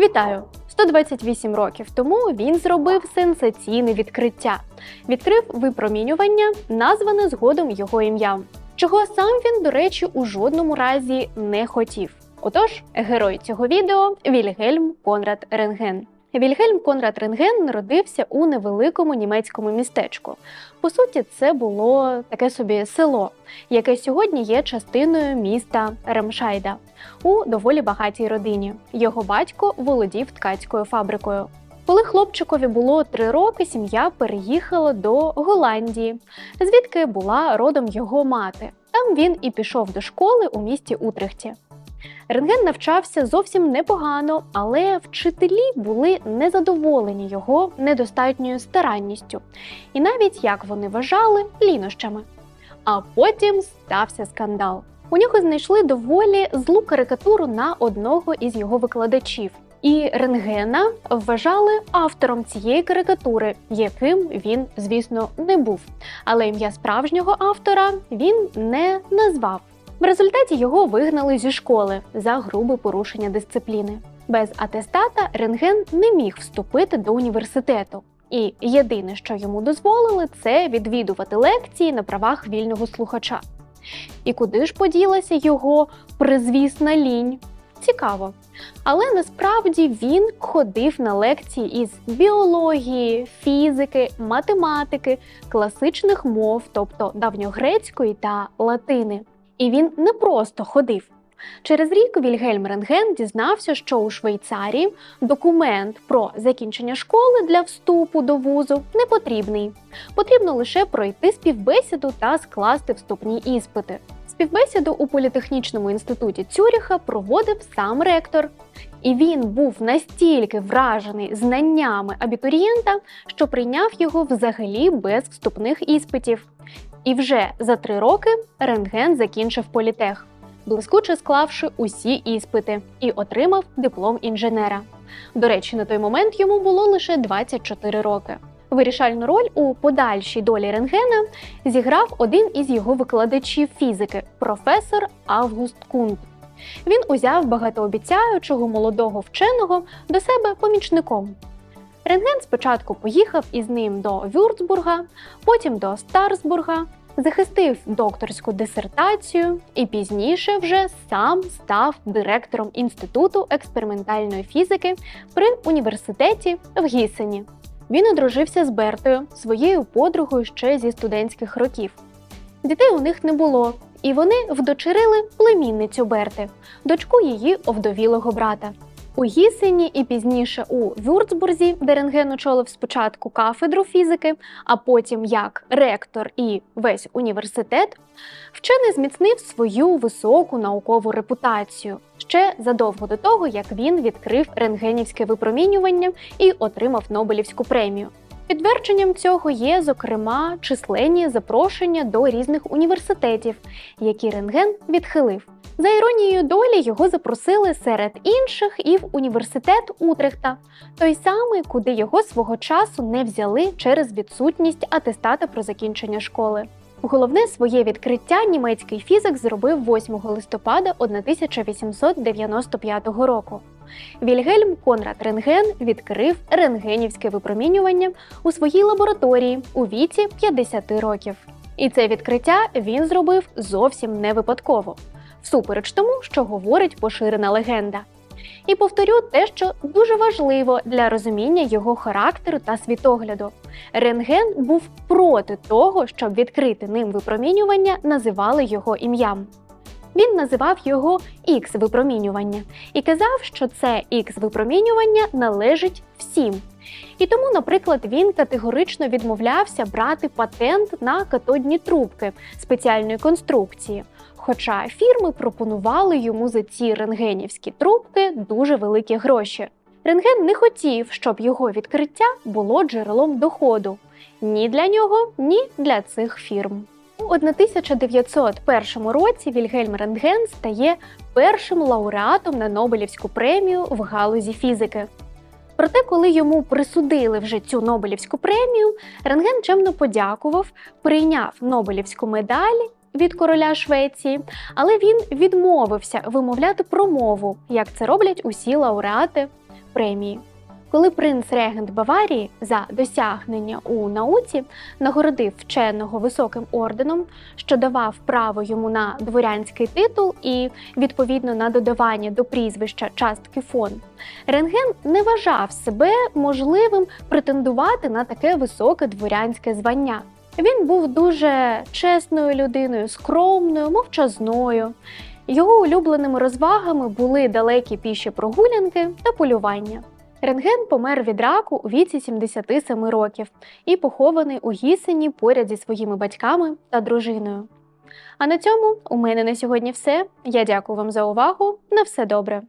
Вітаю! 128 років тому він зробив сенсаційне відкриття. Відкрив випромінювання, назване згодом його ім'ям, чого сам він, до речі, у жодному разі не хотів. Отож, герой цього відео Вільгельм Конрад Рентген. Вільгельм Конрад Рентген народився у невеликому німецькому містечку. По суті, це було таке собі село, яке сьогодні є частиною міста Ремшайда у доволі багатій родині. Його батько володів ткацькою фабрикою. Коли хлопчикові було три роки, сім'я переїхала до Голландії, звідки була родом його мати. Там він і пішов до школи у місті Утрехті. Рентген навчався зовсім непогано, але вчителі були незадоволені його недостатньою старанністю, і навіть, як вони вважали, лінощами. А потім стався скандал. У нього знайшли доволі злу карикатуру на одного із його викладачів. І рентгена вважали автором цієї карикатури, яким він, звісно, не був. Але ім'я справжнього автора він не назвав. В результаті його вигнали зі школи за грубе порушення дисципліни. Без атестата рентген не міг вступити до університету. І єдине, що йому дозволили, це відвідувати лекції на правах вільного слухача. І куди ж поділася його призвісна лінь? Цікаво. Але насправді він ходив на лекції із біології, фізики, математики, класичних мов, тобто давньогрецької та латини. І він не просто ходив. Через рік Вільгельм Рентген дізнався, що у Швейцарії документ про закінчення школи для вступу до вузу не потрібний. Потрібно лише пройти співбесіду та скласти вступні іспити. Співбесіду у політехнічному інституті Цюріха проводив сам ректор, і він був настільки вражений знаннями абітурієнта, що прийняв його взагалі без вступних іспитів. І вже за три роки рентген закінчив політех, блискуче склавши усі іспити, і отримав диплом інженера. До речі, на той момент йому було лише 24 роки. Вирішальну роль у подальшій долі рентгена зіграв один із його викладачів фізики, професор Август Кунт. Він узяв багатообіцяючого молодого вченого до себе помічником. Рентген спочатку поїхав із ним до Вюрцбурга, потім до Старсбурга, захистив докторську дисертацію і пізніше вже сам став директором Інституту експериментальної фізики при університеті в Гісені. Він одружився з Бертою, своєю подругою ще зі студентських років. Дітей у них не було, і вони вдочерили племінницю Берти, дочку її овдовілого брата. У Гісені і пізніше у Вюрцбурзі, де Рентген очолив спочатку кафедру фізики, а потім як ректор і весь університет, вчений зміцнив свою високу наукову репутацію ще задовго до того, як він відкрив рентгенівське випромінювання і отримав Нобелівську премію. Підтвердженням цього є, зокрема, численні запрошення до різних університетів, які рентген відхилив. За іронією долі його запросили серед інших і в університет Утрехта, той самий, куди його свого часу не взяли через відсутність атестата про закінчення школи. Головне своє відкриття німецький фізик зробив 8 листопада 1895 року. Вільгельм Конрад Рентген відкрив рентгенівське випромінювання у своїй лабораторії у віці 50 років. І це відкриття він зробив зовсім не випадково, всупереч тому, що говорить поширена легенда. І повторю те, що дуже важливо для розуміння його характеру та світогляду. Рентген був проти того, щоб відкрити ним випромінювання, називали його ім'ям. Він називав його ікс випромінювання і казав, що це ікс випромінювання належить всім. І тому, наприклад, він категорично відмовлявся брати патент на катодні трубки спеціальної конструкції. Хоча фірми пропонували йому за ці рентгенівські трубки дуже великі гроші. Рентген не хотів, щоб його відкриття було джерелом доходу ні для нього, ні для цих фірм. У 1901 році Вільгельм Рентген стає першим лауреатом на Нобелівську премію в галузі фізики. Проте, коли йому присудили вже цю Нобелівську премію, Рентген чемно подякував, прийняв Нобелівську медаль від короля Швеції, але він відмовився вимовляти промову, як це роблять усі лауреати премії. Коли принц регент Баварії за досягнення у науці нагородив вченого високим орденом, що давав право йому на дворянський титул і відповідно на додавання до прізвища частки фон, Рентген не вважав себе можливим претендувати на таке високе дворянське звання. Він був дуже чесною людиною, скромною, мовчазною. Його улюбленими розвагами були далекі піші прогулянки та полювання. Рентген помер від раку у віці 77 років і похований у Гісені поряд зі своїми батьками та дружиною. А на цьому у мене на сьогодні все. Я дякую вам за увагу. На все добре.